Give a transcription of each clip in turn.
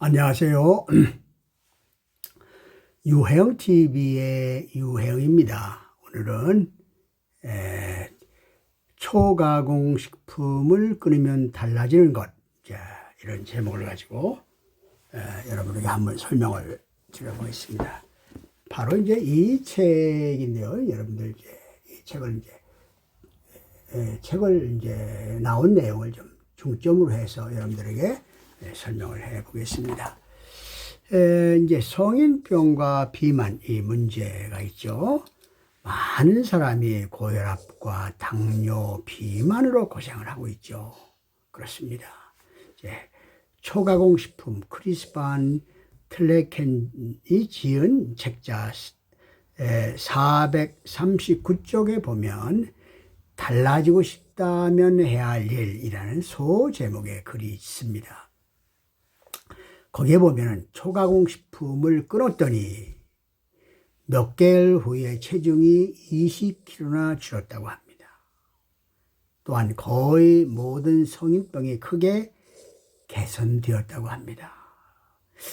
안녕하세요. 유해영TV의 유해영입니다. 오늘은 에, 초가공 식품을 끊으면 달라지는 것. 자, 이런 제목을 가지고 에, 여러분에게 한번 설명을 드려보겠습니다. 바로 이제 이 책인데요. 여러분들 이제 이 책을 이제 에, 책을 이제 나온 내용을 좀 중점으로 해서 여러분들에게 네, 설명을 해 보겠습니다. 이제 성인병과 비만 이 문제가 있죠. 많은 사람이 고혈압과 당뇨, 비만으로 고생을 하고 있죠. 그렇습니다. 이제 초가공식품 크리스반 틀레켄이 지은 책자 439쪽에 보면 달라지고 싶다면 해야 할 일이라는 소 제목의 글이 있습니다. 거기에 보면은 초가공 식품을 끊었더니 몇 개월 후에 체중이 20kg나 줄었다고 합니다. 또한 거의 모든 성인병이 크게 개선되었다고 합니다.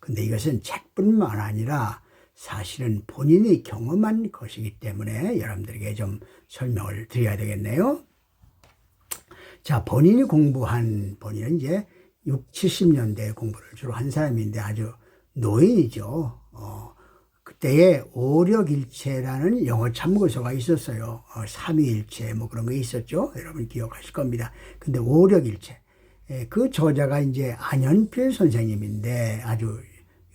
근데 이것은 책뿐만 아니라 사실은 본인이 경험한 것이기 때문에 여러분들에게 좀 설명을 드려야 되겠네요. 자, 본인이 공부한, 본인은 이제 6, 70년대 공부를 주로 한 사람인데 아주 노인이죠. 어, 그때에 오력일체라는 영어 참고서가 있었어요. 어, 삼위일체 뭐 그런 게 있었죠. 여러분 기억하실 겁니다. 근데 오력일체. 예, 그 저자가 이제 안현필 선생님인데 아주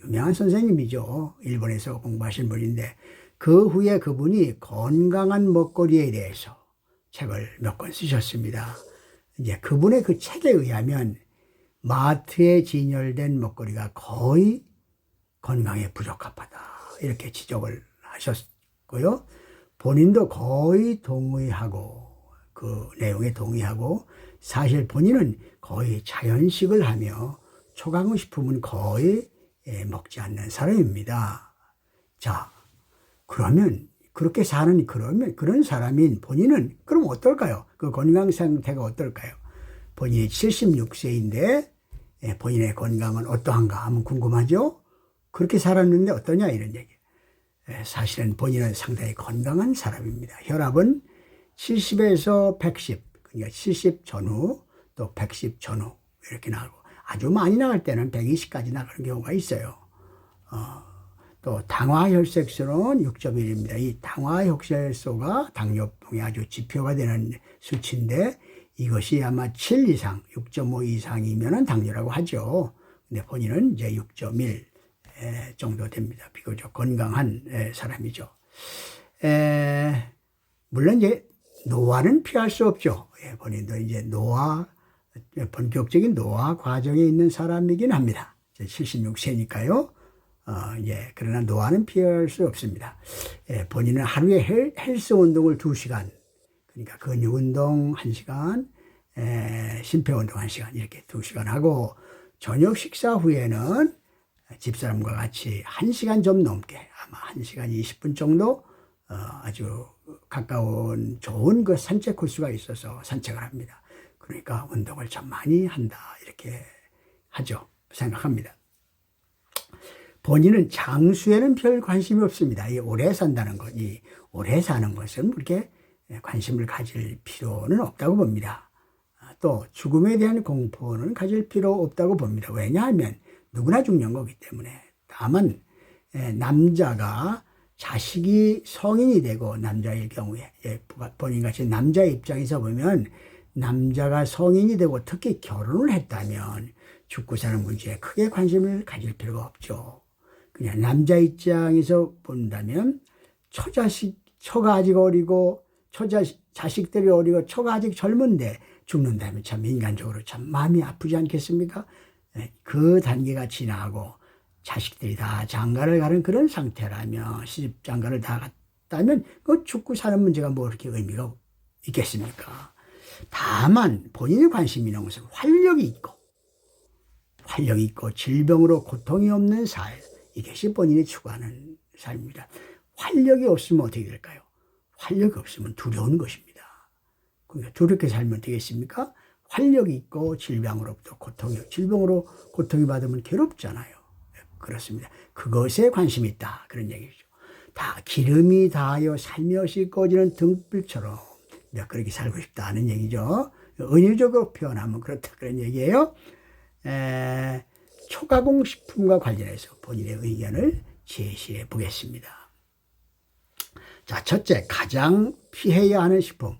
유명한 선생님이죠. 일본에서 공부하신 분인데 그 후에 그분이 건강한 먹거리에 대해서 책을 몇 권 쓰셨습니다. 이제 그분의 그 책에 의하면 마트에 진열된 먹거리가 거의 건강에 부적합하다. 이렇게 지적을 하셨고요. 본인도 거의 동의하고 그 내용에 동의하고 사실 본인은 거의 자연식을 하며 초강식품은 거의 예, 먹지 않는 사람입니다. 자, 그러면 그렇게 사는 그러면 그런 사람인 본인은 그럼 어떨까요? 그 건강 상태가 어떨까요? 본인이 76세인데 예, 본인의 건강은 어떠한가 하면 궁금하죠? 그렇게 살았는데 어떠냐 이런 얘기. 예, 사실은 본인은 상당히 건강한 사람입니다. 혈압은 70에서 110, 그러니까 70 전후 또 110 전후 이렇게 나가고 아주 많이 나갈 때는 120까지 나가는 경우가 있어요. 어, 또 당화혈색소는 6.1입니다. 이 당화혈색소가 당뇨병의 아주 지표가 되는 수치인데 이것이 아마 7 이상, 6.5 이상이면 당뇨라고 하죠. 근데 본인은 이제 6.1 정도 됩니다. 비교적 건강한 사람이죠. 에, 물론 이제 노화는 피할 수 없죠. 예, 본인도 이제 노화, 본격적인 노화 과정에 있는 사람이긴 합니다. 76세니까요. 어, 예, 그러나 노화는 피할 수 없습니다. 예, 본인은 하루에 헬, 헬스 운동을 2시간, 그러니까 근육 운동 1시간, 에, 심폐 운동 1시간 이렇게 2시간 하고 저녁 식사 후에는 집사람과 같이 1시간 좀 넘게 아마 1시간 20분 정도 어, 아주 가까운 좋은 그 산책 코스가 있어서 산책을 합니다. 그러니까 운동을 참 많이 한다 이렇게 하죠. 생각합니다. 본인은 장수에는 별 관심이 없습니다. 이 오래 산다는 것, 이 오래 사는 것은 그렇게 관심을 가질 필요는 없다고 봅니다. 또 죽음에 대한 공포는 가질 필요 없다고 봅니다. 왜냐하면 누구나 죽는 거기 때문에. 다만 남자가 자식이 성인이 되고 남자일 경우에 예, 본인같이 남자 입장에서 보면 남자가 성인이 되고 특히 결혼을 했다면 죽고 사는 문제에 크게 관심을 가질 필요가 없죠. 그냥 남자 입장에서 본다면 처자식, 처가 아직 어리고 처자, 자식들이 어리고 처가 아직 젊은데 죽는다면 참 인간적으로 참 마음이 아프지 않겠습니까? 예, 그 단계가 지나고 자식들이 다 장가를 가는 그런 상태라면 시집 장가를 다 갔다면 그 죽고 사는 문제가 뭐 이렇게 의미가 있겠습니까? 다만 본인의 관심 있는 것은 활력이 있고 활력이 있고 질병으로 고통이 없는 삶 이것이 본인이 추구하는 삶입니다. 활력이 없으면 어떻게 될까요? 활력이 없으면 두려운 것입니다. 그러니까 두렵게 살면 되겠습니까? 활력이 있고 질병으로부터 고통이 질병으로 고통이 받으면 괴롭잖아요. 그렇습니다. 그것에 관심이 있다 그런 얘기죠. 다 기름이 다하여 살며시 꺼지는 등불처럼 내가 그렇게 살고 싶다는 얘기죠. 은유적으로 표현하면 그렇다 그런 얘기예요. 에, 초가공 식품과 관련해서 본인의 의견을 제시해 보겠습니다. 자, 첫째, 가장 피해야 하는 식품.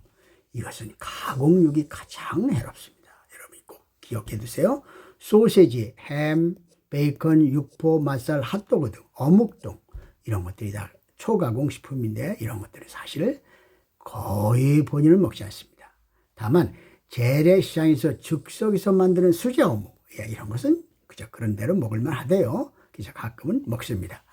이것은 가공육이 가장 해롭습니다. 여러분 꼭 기억해 두세요. 소세지, 햄, 베이컨, 육포, 맛살, 핫도그 등 어묵 등 이런 것들이 다 초가공 식품인데 이런 것들은 사실 거의 본인을 먹지 않습니다. 다만 재래시장에서 즉석에서 만드는 수제 어묵 예, 이런 것은 그저 그런 대로 먹을만 하대요. 그래서 가끔은 먹습니다.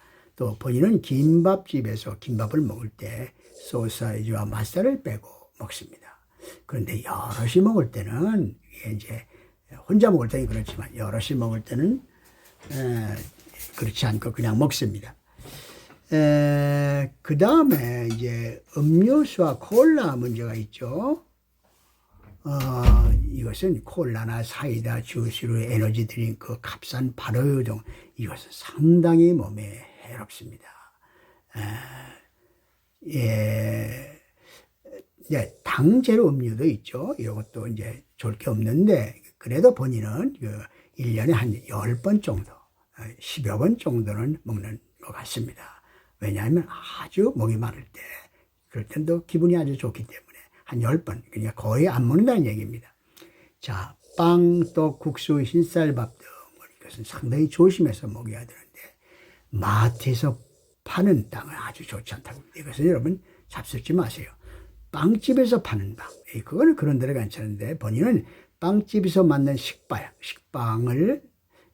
또 본인은 김밥집에서 김밥을 먹을 때 소시지와 맛살을 빼고 먹습니다. 그런데 여럿이 먹을 때는 이제 혼자 먹을 때는 그렇지만 여럿이 먹을 때는 에, 그렇지 않고 그냥 먹습니다. 그 다음에 이제 음료수와 콜라 문제가 있죠. 어, 이것은 콜라나 사이다, 주스로 에너지 드링크, 값싼 발효유 등 이것은 상당히 몸에 해롭습니다. 에, 예, 예, 당제로 음료도 있죠. 이것도 이제 좋을 게 없는데 그래도 본인은 그 1년에 한 10번 정도, 10여 번 정도는 먹는 것 같습니다. 왜냐하면 아주 목이 마를 때, 그럴 땐 또 기분이 아주 좋기 때문에 한 10번, 그러니까 거의 안 먹는다는 얘기입니다. 자, 빵, 또 국수, 흰쌀밥 등 이것은 상당히 조심해서 먹어야 되는데 마트에서 파는 빵은 아주 좋지 않다고 이것은 여러분 잡수지 마세요. 빵집에서 파는 빵, 그거는 그런 데로 괜찮은데 본인은 빵집에서 만든 식빵, 식빵을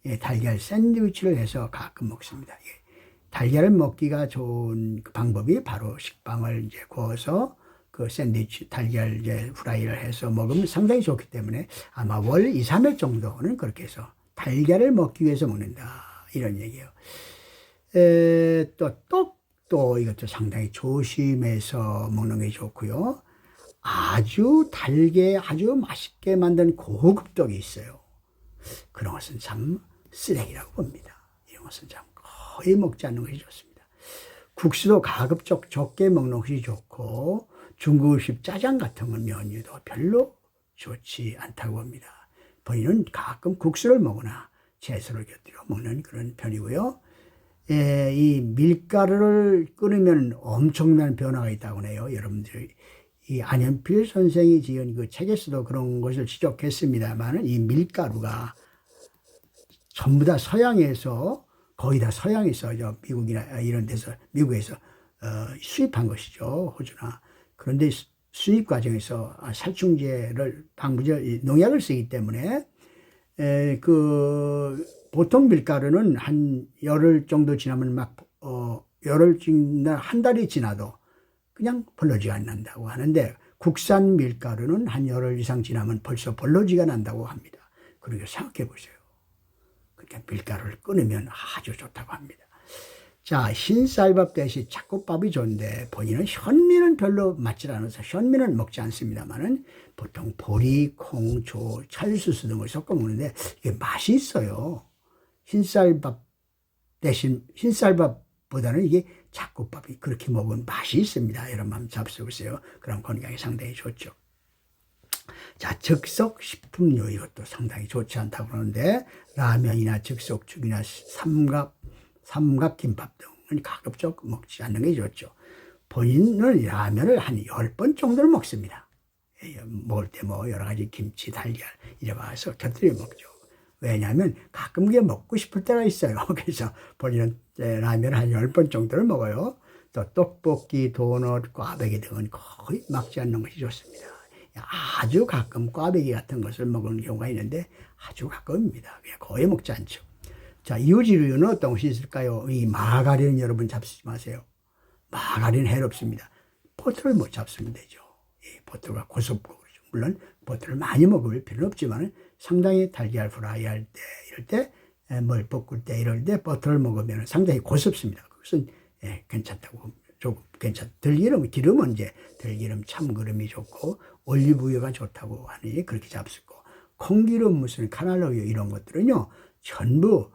예, 달걀 샌드위치를 해서 가끔 먹습니다. 예. 달걀을 먹기가 좋은 그 방법이 바로 식빵을 이제 구워서 그 샌드위치 달걀 이제 후라이를 해서 먹으면 상당히 좋기 때문에 아마 월 2, 3일 정도는 그렇게 해서 달걀을 먹기 위해서 먹는다. 이런 얘기예요. 에, 또 떡도 이것도 상당히 조심해서 먹는 게 좋고요. 아주 달게 아주 맛있게 만든 고급 떡이 있어요. 그런 것은 참 쓰레기라고 봅니다. 이런 것은 참 거의 먹지 않는 것이 좋습니다. 국수도 가급적 적게 먹는 것이 좋고 중국식 짜장 같은 건 면류도 별로 좋지 않다고 봅니다. 본인은 가끔 국수를 먹거나 채소를 곁들여 먹는 그런 편이고요. 예, 이 밀가루를 끊으면 엄청난 변화가 있다고 해요. 여러분들이 이 안현필 선생이 지은 그 책에서도 그런 것을 지적했습니다만은 이 밀가루가 전부 다 서양에서 거의 다 서양에서 미국이나 이런 데서 미국에서 어, 수입한 것이죠 호주나 그런데 수입 과정에서 살충제를 방부제 농약을 쓰기 때문에 에, 그 보통 밀가루는 한 열흘 정도 지나면 막 어, 열흘 지나 한 달이 지나도 그냥 벌러지가 안 난다고 하는데 국산 밀가루는 한 열흘 이상 지나면 벌써 벌러지가 난다고 합니다. 그러니까 생각해 보세요. 그러니까 밀가루를 끊으면 아주 좋다고 합니다. 자, 흰쌀밥 대신 잡곡밥이 좋은데 본인은 현미는 별로 맞질 않아서 현미는 먹지 않습니다만은 보통 보리, 콩, 조, 찰수수 등을 섞어 먹는데 이게 맛이 있어요. 흰쌀밥 대신 흰쌀밥보다는 이게 잡곡밥이 그렇게 먹으면 맛이 있습니다. 여러분 잡숴보세요. 그럼 건강에 상당히 좋죠. 자, 즉석 식품류 이것도 상당히 좋지 않다고 그러는데 라면이나 즉석죽이나 삼각 삼각김밥 등은 가급 적 먹지 않는 게 좋죠. 본인은 라면을 한 10번 정도를 먹습니다. 예, 먹을 때 뭐 여러 가지 김치, 달걀 이래 와서 곁들여 먹죠. 왜냐하면 가끔 그게 먹고 싶을 때가 있어요. 그래서 본인은 라면을 한 10번 정도를 먹어요. 또 떡볶이, 도넛, 꽈배기 등은 거의 막지 않는 것이 좋습니다. 아주 가끔 꽈배기 같은 것을 먹는 경우가 있는데 아주 가끔입니다. 거의 먹지 않죠. 자, 유지류는 어떤 것이 있을까요? 이 마가린 여러분 잡수지 마세요. 마가린 해롭습니다. 버터를 못 잡수면 되죠. 예, 버터가 고소고. 물론 버터를 많이 먹을 필요는 없지만 상당히 달걀 프라이 할 때, 이럴 때, 뭘 볶을 때, 이럴 때 버터를 먹으면 상당히 고습습니다. 그것은 예, 괜찮다고 조금 괜찮. 들기름, 기름은 이제 들기름, 참기름이 좋고 올리브유가 좋다고 하니 그렇게 잡수고 콩기름 무슨 카날로유 이런 것들은요 전부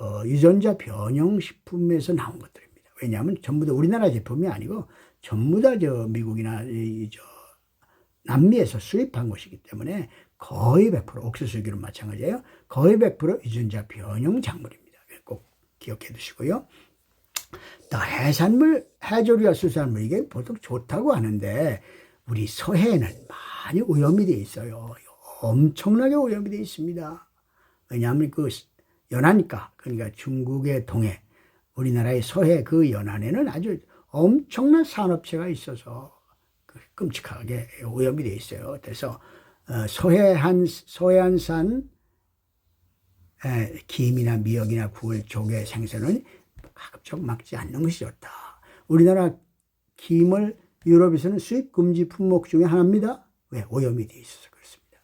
어, 유전자 변형 식품에서 나온 것들입니다. 왜냐하면 전부 다 우리나라 제품이 아니고 전부 다 저 미국이나 이, 저 남미에서 수입한 것이기 때문에 거의 100% 옥수수기름 마찬가지예요. 거의 100% 유전자 변형 작물입니다. 꼭 기억해 두시고요. 또 해산물, 해조류와 수산물 이게 보통 좋다고 하는데 우리 서해에는 많이 오염이 돼 있어요. 엄청나게 오염이 돼 있습니다. 왜냐하면 그 연안가 그러니까 중국의 동해 우리나라의 서해 그 연안에는 아주 엄청난 산업체가 있어서 그 끔찍하게 오염이 돼 있어요. 그래서 어, 서해안 서해안산 에, 김이나 미역이나 굴, 조개, 생선은 가급적 막지 않는 것이 좋다. 우리나라 김을 유럽에서는 수입 금지 품목 중에 하나입니다. 왜? 오염이 돼 있어서 그렇습니다.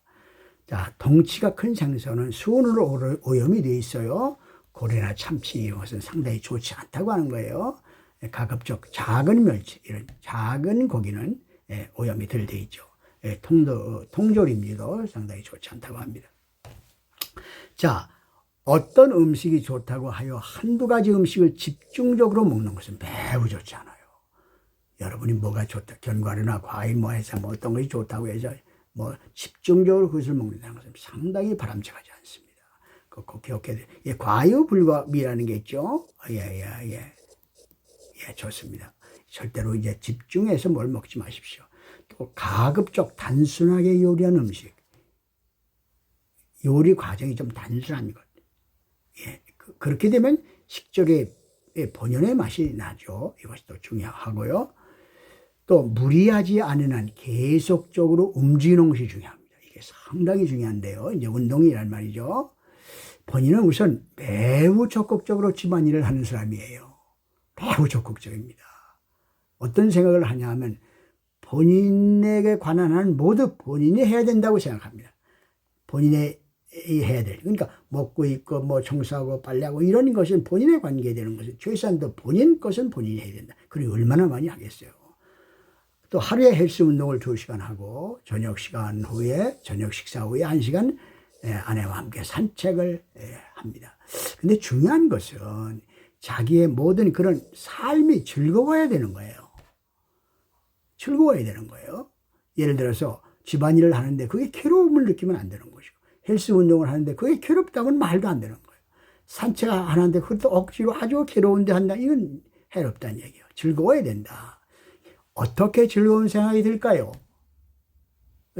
자, 덩치가 큰 생선은 수온으로 오염이 돼 있어요. 고래나 참치 이런 것은 상당히 좋지 않다고 하는 거예요. 가급적 작은 멸치 이런 작은 고기는 예, 오염이 덜 돼 있죠. 예, 통도 통조림류도 상당히 좋지 않다고 합니다. 자, 어떤 음식이 좋다고 하여 한두 가지 음식을 집중적으로 먹는 것은 매우 좋지 않아요. 여러분이 뭐가 좋다, 견과류나 과일 뭐 해서 뭐 어떤 것이 좋다고 해서 뭐 집중적으로 그것을 먹는다는 것은 상당히 바람직하지 않습니다. 꼭 기억해야 돼요. 예, 과유불급이라는 게 있죠. 예, 예, 예. 예, 좋습니다. 절대로 이제 집중해서 뭘 먹지 마십시오. 또 가급적 단순하게 요리한 음식. 요리 과정이 좀 단순한 것. 예, 그, 렇게 되면 식적의 본연의 맛이 나죠. 이것이 또 중요하고요. 또 무리하지 않은 한 계속적으로 움직이는 것이 중요합니다. 이게 상당히 중요한데요. 이제 운동이란 말이죠. 본인은 우선 매우 적극적으로 집안일을 하는 사람이에요. 매우 적극적입니다. 어떤 생각을 하냐 하면 본인에게 관한 한 모두 본인이 해야 된다고 생각합니다. 본인의 해야 될. 그러니까 먹고 있고 뭐 청소하고 빨래하고 이런 것은 본인에 관계되는 것은 최소한도 본인 것은 본인이 해야 된다. 그리고 얼마나 많이 하겠어요. 또 하루에 헬스 운동을 2시간 하고 저녁 시간 후에 저녁 식사 후에 1시간 예, 아내와 함께 산책을 예, 합니다. 근데 중요한 것은 자기의 모든 그런 삶이 즐거워야 되는 거예요. 즐거워야 되는 거예요. 예를 들어서 집안일을 하는데 그게 괴로움을 느끼면 안 되는 것이고 헬스 운동을 하는데 그게 괴롭다고는 말도 안 되는 거예요. 산책 하는데 그것도 억지로 아주 괴로운데 한다. 이건 해롭다는 얘기예요. 즐거워야 된다. 어떻게 즐거운 생각이 들까요?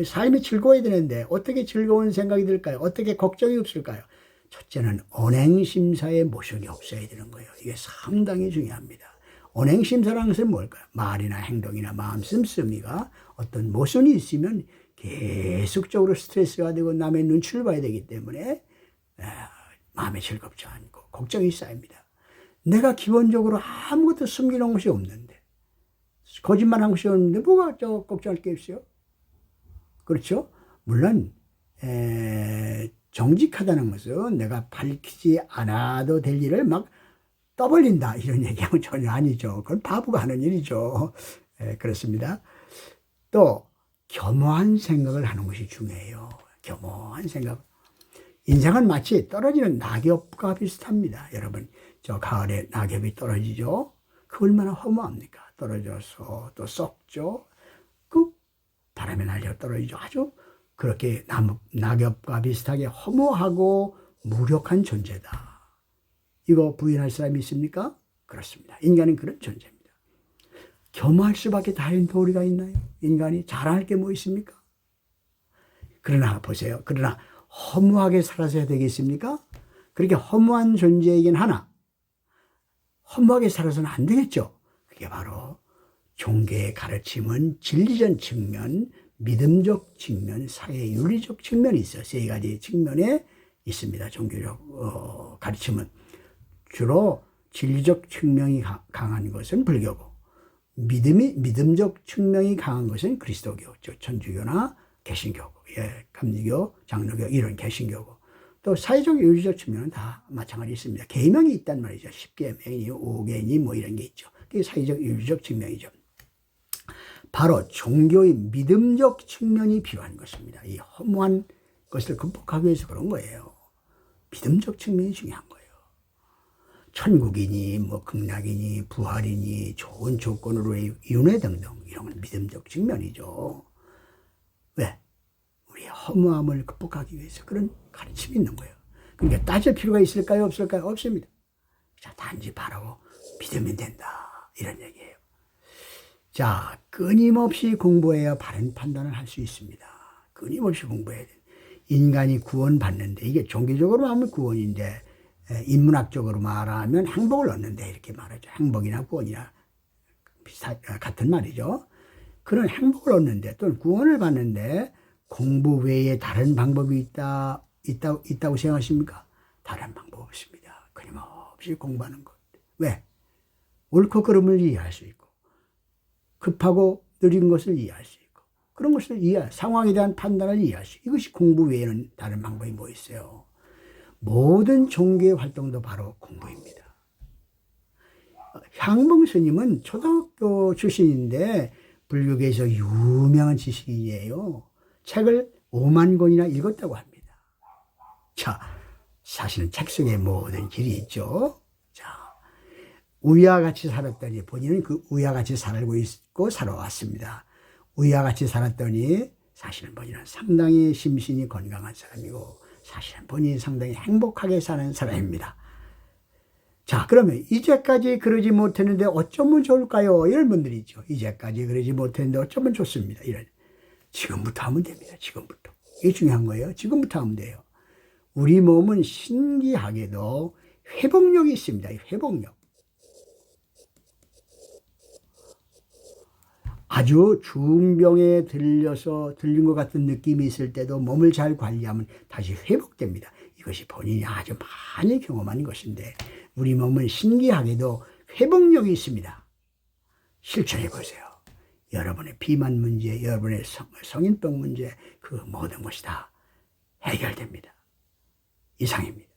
삶이 즐거워야 되는데 어떻게 즐거운 생각이 들까요? 어떻게 걱정이 없을까요? 첫째는 언행심사에 모션이 없어야 되는 거예요. 이게 상당히 중요합니다. 언행심사라는 것은 뭘까요? 말이나 행동이나 마음 씀씀이가 어떤 모션이 있으면 계속적으로 스트레스가 되고 남의 눈치를 봐야 되기 때문에 마음에 즐겁지 않고 걱정이 쌓입니다. 내가 기본적으로 아무것도 숨기는 것이 없는데 거짓말 한 것이 없는데 뭐가 저 걱정할 게 있어요? 그렇죠? 물론 에, 정직하다는 것은 내가 밝히지 않아도 될 일을 막 떠벌린다 이런 얘기하면 전혀 아니죠. 그건 바보가 하는 일이죠. 에, 그렇습니다. 또 겸허한 생각을 하는 것이 중요해요. 겸허한 생각. 인생은 마치 떨어지는 낙엽과 비슷합니다. 여러분, 저 가을에 낙엽이 떨어지죠? 그 얼마나 허무합니까? 떨어져서 또 썩죠? 그 바람에 날려 떨어지죠. 아주 그렇게 낙엽과 비슷하게 허무하고 무력한 존재다. 이거 부인할 사람이 있습니까? 그렇습니다. 인간은 그런 존재입니다. 겸할 수밖에 다른 도리가 있나요? 인간이 자랑할 게 뭐 있습니까? 그러나 보세요. 그러나 허무하게 살아서야 되겠습니까? 그렇게 허무한 존재이긴 하나 허무하게 살아서는 안 되겠죠. 그게 바로 종교의 가르침은 진리적 측면, 믿음적 측면, 사회 윤리적 측면이 있어요. 세 가지 측면에 있습니다. 종교적 어, 가르침은 주로 진리적 측면이 강한 것은 불교고 믿음이 믿음적 측면이 강한 것은 그리스도교, 즉 천주교나 개신교고, 예, 감리교, 장로교 이런 개신교고 또 사회적 윤리적 측면은 다 마찬가지 있습니다. 계명이 있단 말이죠. 십계명이, 오계니 뭐 이런 게 있죠. 그게 사회적 윤리적 측면이죠. 바로 종교의 믿음적 측면이 필요한 것입니다. 이 허무한 것을 극복하기 위해서 그런 거예요. 믿음적 측면이 중요한 거예요. 천국이니 뭐 극락이니 부활이니 좋은 조건으로의 윤회 등등 이런 건 믿음적 측면이죠. 왜? 우리의 허무함을 극복하기 위해서 그런 가르침이 있는 거예요. 그러니까 따질 필요가 있을까요? 없을까요? 없습니다. 자, 단지 바라고 믿으면 된다. 이런 얘기예요. 자, 끊임없이 공부해야 바른 판단을 할 수 있습니다. 끊임없이 공부해야 돼. 인간이 구원받는데, 이게 종교적으로 하면 구원인데, 에, 인문학적으로 말하면 행복을 얻는데, 이렇게 말하죠. 행복이나 구원이나 비슷하, 어, 같은 말이죠. 그런 행복을 얻는데, 또는 구원을 받는데, 공부 외에 다른 방법이 있다, 있다, 있다고 생각하십니까? 다른 방법 없습니다. 끊임없이 공부하는 것. 왜? 옳고 그름을 이해할 수 있고, 급하고 느린 것을 이해할 수 있고, 그런 것을 이해, 상황에 대한 판단을 이해할 수 이것이 공부 외에는 다른 방법이 뭐 있어요? 모든 종교의 활동도 바로 공부입니다. 향봉 스님은 초등학교 출신인데, 불교계에서 유명한 지식인이에요. 책을 5만 권이나 읽었다고 합니다. 자, 사실은 책 속에 모든 길이 있죠. 자, 우리와 같이 살았더니 본인은 그 우리와 같이 살고 있고 살아왔습니다. 우리와 같이 살았더니 사실은 본인은 상당히 심신이 건강한 사람이고 사실은 본인이 상당히 행복하게 사는 사람입니다. 자, 그러면 이제까지 그러지 못했는데 어쩌면 좋을까요? 이런 분들이 있죠. 이제까지 그러지 못했는데 어쩌면 좋습니다. 이런. 지금부터 하면 됩니다. 지금부터. 이게 중요한 거예요. 지금부터 하면 돼요. 우리 몸은 신기하게도 회복력이 있습니다. 이 회복력. 아주 중병에 들려서 들린 것 같은 느낌이 있을 때도 몸을 잘 관리하면 다시 회복됩니다. 이것이 본인이 아주 많이 경험한 것인데 우리 몸은 신기하게도 회복력이 있습니다. 실천해 보세요. 여러분의 비만 문제, 여러분의 성, 성인병 문제, 그 모든 것이 다 해결됩니다. 이상입니다.